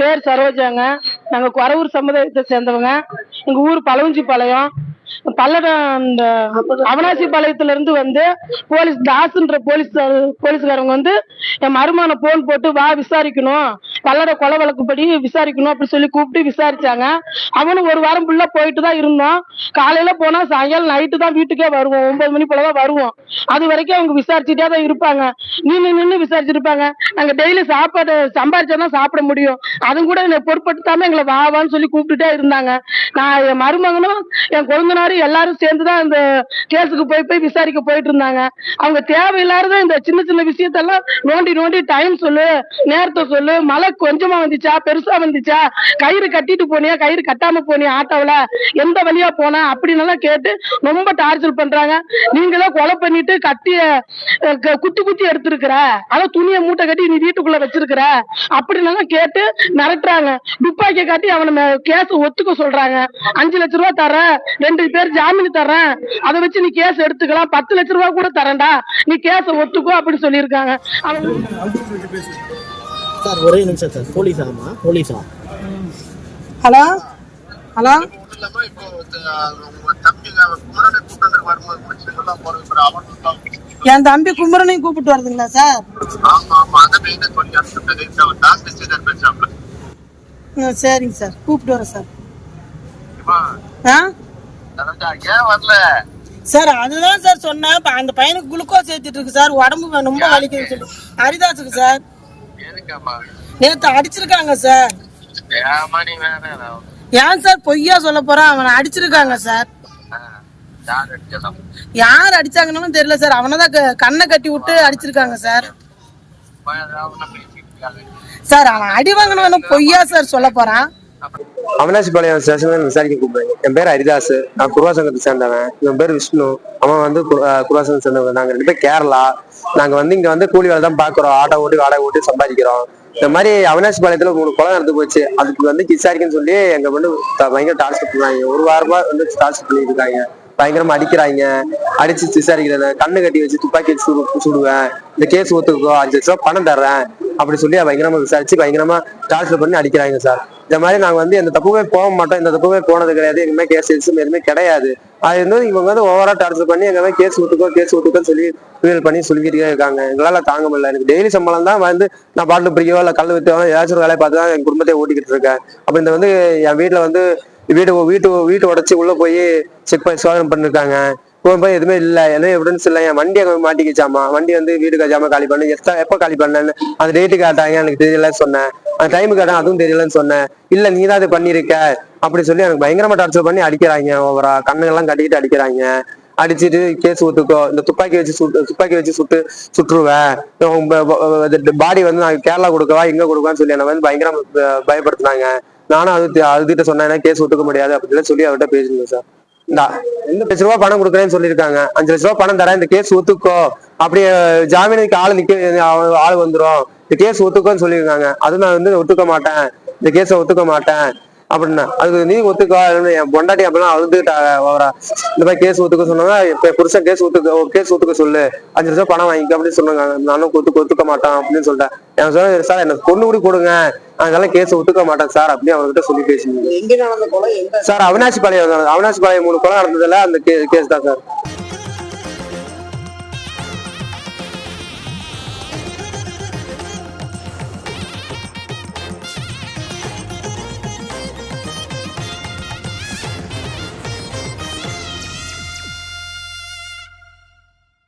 பேர் சரோஜாங்க. நாங்க குறவூர் சமுதாயத்தை சேர்ந்தவங்க. எங்க ஊர் பழவஞ்சிப்பாளையம். பல்லடம் இந்த அவனாசி பாளையத்துல இருந்து வந்து போலீஸ் தாஸ்ன்ற போலீஸ் போலீஸ்காரங்க வந்து என் மருமான போன் போட்டு வா விசாரிக்கணும். பல்லட கொலை வழக்குப்படி விசாரிக்கணும் அப்படின்னு சொல்லி கூப்பிட்டு விசாரிச்சாங்க. அவனும் ஒரு வாரம் ஃபுல்லா போயிட்டு தான் இருந்தோம் காலையில போனா சாயங்காலம் நைட்டு தான் வீட்டுக்கே வருவோம். ஒன்பது மணி போல தான் வருவோம். அது வரைக்கும் அவங்க விசாரிச்சுட்டே தான் இருப்பாங்க. நின்று நின்று விசாரிச்சிருப்பாங்க. நாங்க டெய்லி சாப்பாடு சம்பாரிச்சா தான் சாப்பிட முடியும். அதுவும் கூட என்னை பொருட்படுத்தாம எங்களை வா வான்னு சொல்லி கூப்பிட்டுட்டே இருந்தாங்க. நான் என் மருமகனும் என் கொழுந்தனாரும் எல்லாரும் சேர்ந்து தான் இந்த கேஸுக்கு போய் போய் விசாரிக்க போயிட்டு இருந்தாங்க. அவங்க தேவையில்லாத இந்த சின்ன சின்ன விஷயத்தெல்லாம் நோண்டி நோண்டி டைம் சொல்லு நேரத்தை சொல்லு மழை கொஞ்சமா வந்துச்சா? பெருசா வந்துச்சா? கயிறு கட்டிட்டு போனியா? கயிறு கட்டாம போனியா ஆட்டோவில் எந்த வழியா போன? அப்படின்னு கேட்டு ரொம்ப டார்ச்சர் பண்றாங்க. நீங்களே கொலை பண்ணிட்டு கட்டிய குத்தி குத்தி எடுத்திருக்கிற. அதான் துணியை மூட்டை கட்டி நீ வீட்டுக்குள்ள வச்சிருக்கிற. அப்படின்னு கேட்டு மிரட்டுறாங்க. துப்பாக்கியை காட்டி அவனை கேஸ் ஒத்துக்க சொல்றாங்க. அஞ்சு லட்ச ரூபா தரேன் ரெண்டு பேர் ஜாமீன் தரேன் அதை வச்சு நீ கேஸ் எடுத்துக்கலாம். பத்து லட்ச ரூபா கூட தரேன்டா. நீ கேஸ ஒத்துக்கோ அப்படின்னு சொல்லியிருக்காங்க. அவன் சார் ஒரே நிமிஷம் சார். போலீஸ் ஆமா போலீஸா ஹலோ? ஹலோ? என் தம்பி குமரனையும் கூப்பிட்டு வருதுங்களா சார்? சரிங்க சார். கூப்பிட்டு வரேன் சார். இவா, ஆ? தனஜா, ஏன் வரல? சார் அதுதான் சார் சொன்னேன். இப்ப அந்த பையனுக்கு குளுக்கோஸ் ஏத்திட்டு இருக்கு சார். உடம்பு ரொம்ப வலிக்குதுன்னு சொல்லி. ஹரிதாஸுக்கு சார். நேத்து அடிச்சிருக்காங்க சார். ஏன் சார் பொய்யா சொல்ல போறான் அவனை அடிச்சிருக்காங்க சார். யார் அடிச்சாங்கன்னு தெரியல சார். அவனை தான் க- கண்ணை கட்டி விட்டு அடிச்சிருக்காங்க சார். சார் அவன் அடி வாங்கினவன பொய்யா சார் சொல்ல போறான். அவனாசிபாளையம் ஸ்டேஷன்ல விசாரிக்க கூப்பிடுறேன் என் பேர் ஹரிதாஸ். நான் குருவாசங்கத்தை சேர்ந்தவன். என் பேர் விஷ்ணு. அவன் வந்து குருவாசங்கம் சேர்ந்தவன். நாங்க ரெண்டு பேர் கேரளா. நாங்க வந்து இங்க வந்து கூலி வேலை தான் பாக்குறோம். ஆட்டோ ஓட்டி வாடகை ஓட்டி சம்பாதிக்கிறோம். இந்த மாதிரி அவினாசிபாளையத்துல மூணு குளம் நடந்து போச்சு. அதுக்கு வந்து விசாரிக்கன்னு சொல்லி எங்க வந்து பயங்கர டார்ச்சர் பண்ணுவாங்க. ஒரு வாரமா வந்து டார்ச்சர் பண்ணிட்டு இருக்காங்க. பயங்கரமா அடிக்கிறாங்க. அடிச்சு விசாரிக்கிறத. கண்ணு கட்டி வச்சு துப்பாக்கி வச்சு சுடு சுடுவேன். இந்த கேஸ் ஒத்துக்கோ அஞ்சு லட்ச ரூபா பணம் தர்றேன். அப்படி சொல்லி பயங்கரமா விசாரிச்சு பயங்கரமா டார்ச்சர் பண்ணி அடிக்கிறாங்க சார் இந்த மாதிரி நாங்க வந்து எந்த தப்புமே போக மாட்டோம். இந்த தப்புமே போனது கிடையாது. எங்கேயுமே கேஸ் எதுவும் எதுவுமே கிடையாது. அது வந்து இவங்க வந்து ஓவரா டார்ச்சர் பண்ணி எங்க கேஸ் ஒத்துக்கோ கேஸ் ஒத்துக்கோன்னு சொல்லி ஃபீல் பண்ணி சொல்லிக்கிட்டே இருக்காங்க. எங்களால தாங்க முடியல. எனக்கு டெய்லி சம்பளம் தான் வந்து நான் பாட்டில் பிடிக்கவோ இல்லை கல் வித்தோ ஏதாச்சும் ஒரு வேலையை பார்த்து தான் என் குடும்பத்தை ஓட்டிக்கிட்டு இருக்கேன். அப்ப இந்த வந்து என் வீட்டுல வந்து வீடு வீட்டு வீட்டு உடச்சி உள்ள போய் செக் பண்ணி சோதனை பண்ணிருக்காங்க போய் எதுவுமே இல்ல எதுவும் எவிடன்ஸ் இல்ல என் வண்டி அங்கே மாட்டிக்கிச்சாமா வண்டி வந்து வீடு கஜாம காலி பண்ணு எத்தனை எப்ப காலி பண்ணேன்னு அந்த டேட்டு காட்டாங்க எனக்கு தெரியலன்னு சொன்னேன் அந்த டைம் கேட்டாங்க அதுவும் தெரியலன்னு சொன்னேன் இல்ல நீ தான் இது பண்ணிருக்க அப்படி சொல்லி எனக்கு பயங்கரமா டார்ச்சர் பண்ணி அடிக்கிறாங்க ஓவரா கண்ணுங்கெல்லாம் கட்டிக்கிட்டு அடிக்கிறாங்க அடிச்சிட்டு கேஸ் ஒத்துக்கோ இந்த துப்பாக்கி வச்சு சுட்டு துப்பாக்கி வச்சு சுட்டு சுட்டுருவேன் பாடி வந்து நான் கேரளா கொடுக்கவா எங்க கொடுக்கவான்னு சொல்லி என்ன வந்து பயங்கரம் பயப்படுத்தினாங்க நானும் அது அதுகிட்ட சொன்னேன் கேஸ் ஒத்துக்க முடியாது அப்படின்னு சொல்லி அவர்கிட்ட பேசியிருந்தேன் சார். இந்த ரெண்டு லட்ச ரூபா பணம் கொடுக்குறேன்னு சொல்லியிருக்காங்க. அஞ்சு லட்ச ரூபா பணம் தரேன் இந்த கேஸ் ஒத்துக்கோ. அப்படியே ஜாமீனுக்கு ஆள் நிக்க ஆள் வந்துரும். இந்த கேஸ் ஒத்துக்கோன்னு சொல்லியிருக்காங்க. அது நான் வந்து ஒத்துக்க மாட்டேன். இந்த கேஸை ஒத்துக்க மாட்டேன். அப்படின்னா. அதுக்கு நீ ஒத்துக்கோ என் பொண்டாட்டி அப்படிலாம் அழுதுட்டா அவரா இந்த மாதிரி கேஸ் ஒத்துக்க சொன்னாங்க இப்ப புருஷன் கேஸ் ஒத்துக்க கேஸ் ஒத்துக்க சொல்லு. அஞ்சு லட்சம் பணம் வாங்கிக்க அப்படின்னு சொன்னாங்க. நானும் ஒத்துக்க ஒத்துக்க மாட்டான் அப்படின்னு சொல்லிட்டேன். எனக்கு சொன்ன சார் எனக்கு பொண்ணு கூட கொடுங்க. அதெல்லாம் கேஸ் ஒத்துக்க மாட்டேன் சார் அப்படின்னு அவர்கிட்ட சொல்லி பேசினீங்க. சார் அவினாசி பாளையம் அவினாசி பாளையம் மூணு கொலை நடந்ததுல அந்த கேஸ் தான் சார்.